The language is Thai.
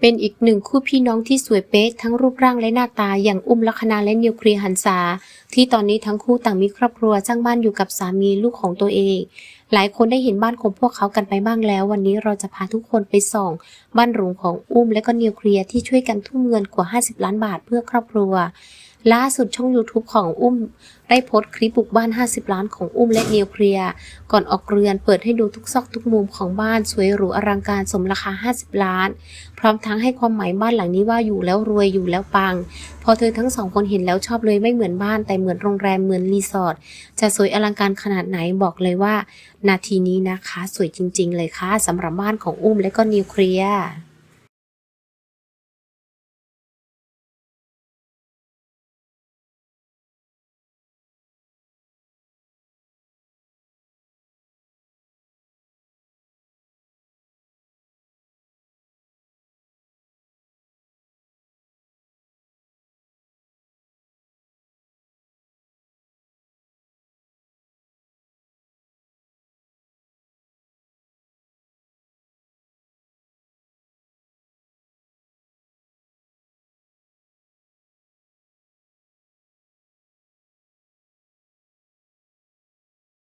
เป็นอีกหนึ่งคู่พี่น้องที่สวยเป๊ะทั้งรูปร่างและหน้าตาอย่างอุ้มลัคนาและนิวเคลียร์หันษาที่ตอนนี้ทั้งคู่ต่างมีครอบครัวสร้างบ้านอยู่กับสามีลูกของตัวเอง หลายคนได้เห็นบ้านของพวกเขากันไปบ้างแล้ว วันนี้เราจะพาทุกคนไปส่อง บ้านหรูของอุ้มและก็นิวเคลียร์ที่ช่วยกันทุ่มเงินกว่า 50 ล้านบาทเพื่อครอบครัว ล่าสุดช่อง YouTube ของอุ้ม ได้โพสต์คลิปบุกบ้าน 50 ล้านของอุ้มและนิวเคลียร์ก่อนออกเรือนเปิดให้ดูทุกซอกทุกมุมของบ้านสวยหรูอลังการสมราคา 50 ล้าน พร้อมทั้งให้ความหมายบ้านหลังนี้ว่าอยู่แล้วรวยอยู่แล้วปัง พอเธอทั้งสองคนเห็นแล้วชอบเลยไม่เหมือนบ้านแต่เหมือนโรงแรมเหมือนรีสอร์ทจะสวยอลังการขนาดไหนบอกเลยว่า นาทีนี้นะคะ สวยจริง ๆ เลยค่ะสำหรับบ้านของอุ้มและก็นิวเคลียร์